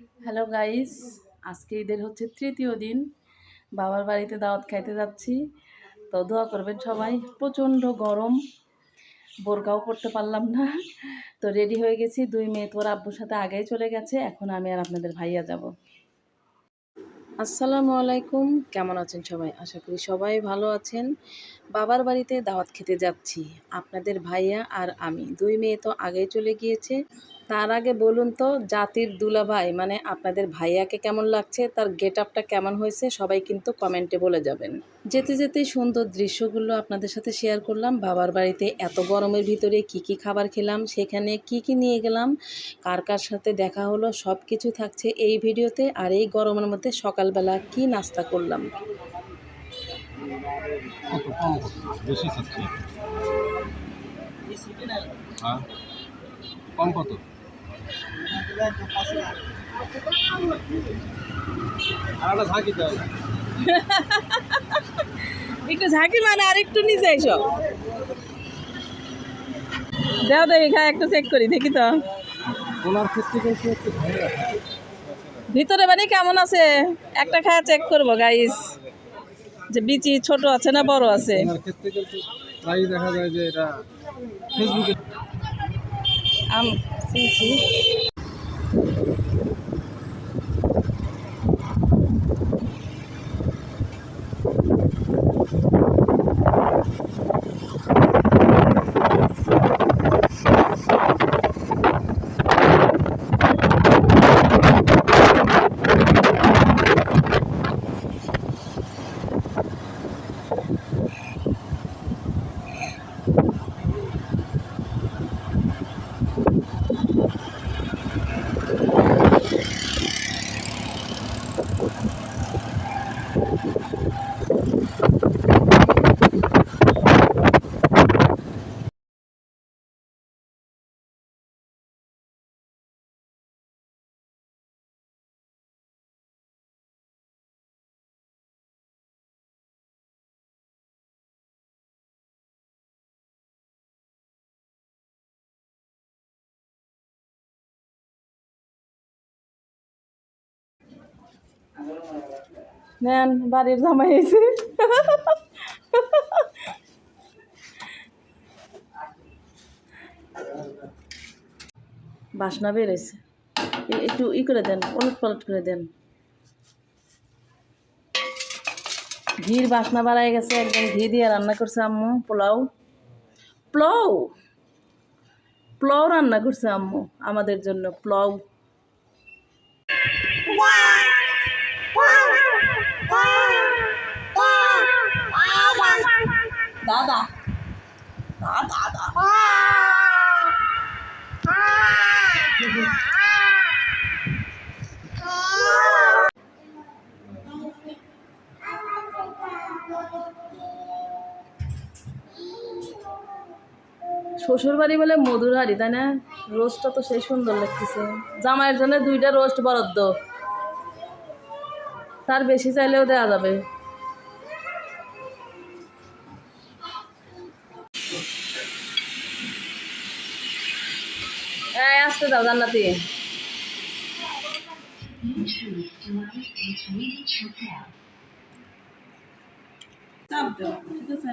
Hello guys আজকে ঈদের হচ্ছে তৃতীয় দিন। বাবার বাড়িতে দাওয়াত খাইতে যাচ্ছি। তো দোয়া করবেন সবাই, প্রচণ্ড গরম। বোরকাও করতে পারলাম না। তো রেডি হয়ে গেছি। দুই মেয়ে তোর আব্বুর সাথে আগেই চলে গেছে। এখন আমি আর আপনাদের ভাইয়া যাব। আসসালামু আলাইকুম। কেমন আছেন সবাই? আশা করি সবাই ভালো আছেন। বাবার বাড়িতে দাওয়াত খেতে যাচ্ছি। আপনাদের ভাইয়া আর আমি। দুই মেয়ে তো আগেই চলে গিয়েছে। তার আগে বলুন তো, জাতির দুলাভাই মানে আপনাদের ভাইয়াকে কেমন লাগছে? তার গেট আপটা কেমন হয়েছে? সবাই কিন্তু কমেন্টে বলে যাবেন। যেতে যেতে সুন্দর দৃশ্যগুলো আপনাদের সাথে শেয়ার করলাম। বাবার বাড়িতে এত গরমের ভিতরে কি কি খাবার খেলাম, সেখানে কি কি নিয়ে গেলাম, কার কার সাথে দেখা হলো সব কিছু থাকছে এই ভিডিওতে। আর এই গরমের মধ্যে সকালবেলা কি নাস্তা করলাম। কত কম বেশি খাচ্ছি হ্যাঁ। কম কত? আর একটা ঝাঁকি মানে আর একটু নিচে এসো। দাও দেখি খা একটু চেক করি দেখি তো। ভিতরে মানে কেমন আছে? একটা খায়া চেক করব গাইস যে বিচি ছোট আছে না বড় আছে? দেখা যায় যে এটা ফেসবুকে আম Thank you. নেন, বাড়ির জামাই এসে বাসনা বেরোইছে একটু ই করে দেন, পলট পলট করে দেন। ঘির বাসনা বাড়াই গেছে, একদম ঘি দিয়ে রান্না করছে আম্মু, পোলাও। পোলাও? পোলাও রান্না করছে আম্মু, আমাদের জন্য পোলাও। দাদা। শ্বশুর বাড়ি বলে মধুর হাড়ি, তাই না? রোস্টটা তো সেই সুন্দর লাগতেছে। জামাইয়ের জন্য দুইটা রোস্ট বরাদ্দ। তার বেশি চাইলেও দেওয়া যাবে। এই আসতে দাও জান্নাতি। চাপ দাও। ঠিক আছে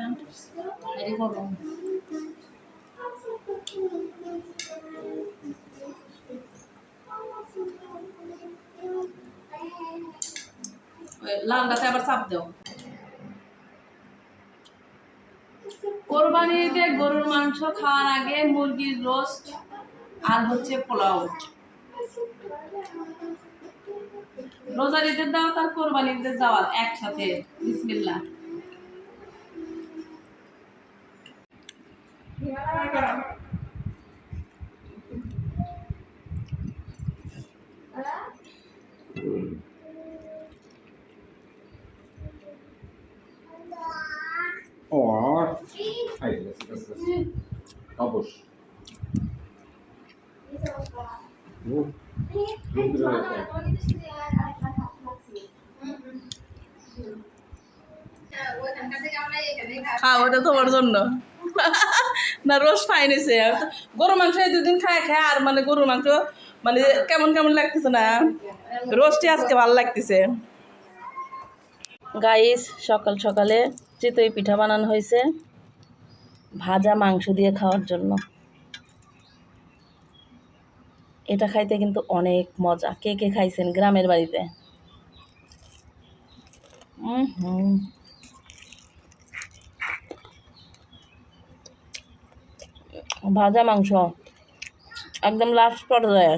লালটাতে আবার চাপ দাও। কোরবানিতে গরুর মাংস খাওয়ার আগে মুরগির রোস্ট আর হচ্ছে পোলাও। রোজার ঈদের দাওয়াত আর কোরবানি ঈদের দাওয়াত একসাথে। বিসমিল্লাহ। ও অবশ খাও ওটা তোমার জন্য। না রোজ পাই নিছে গরু মাংস দুদিন খায় খায়, আর মানে গরুর মাংস মানে কেমন কেমন লাগতেছে না? রোস্টই আজকে ভালো লাগতেছে। গাইস সকাল সকালে চিতই পিঠা বানানো হয়েছে। ভাজা মাংস দিয়ে খাওয়ার জন্য। এটা খাইতে কিন্তু অনেক মজা। কে কে খাইছেন গ্রামের বাড়িতে? হুম ভাজা মাংস একদম লাস্ট পর্যায়ে।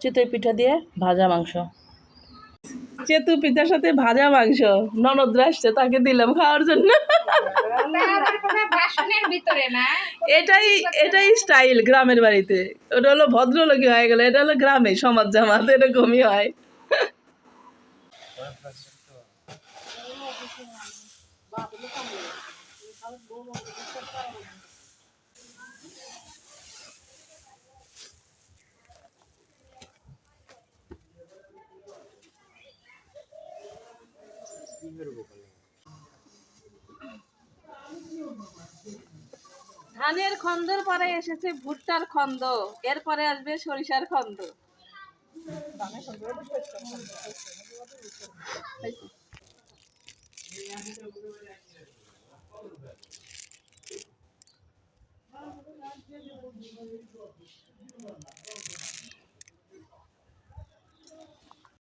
চিতই পিঠা দিয়ে ভাজা মাংস। চেতু পিতার সাথে ভাজা মাংস ননদরা আসছে তাকে দিলাম খাওয়ার জন্য। এটাই এটাই স্টাইল গ্রামের বাড়িতে। ওটা হলো ভদ্রলোকী হয়ে গেল, এটা হলো গ্রামে সমাজ জামাত, এরকমই হয়। ধানের খন্দর পরে এসেছে ভুট্টার খন্দ এরপরে আসবে সরিষার খন্দ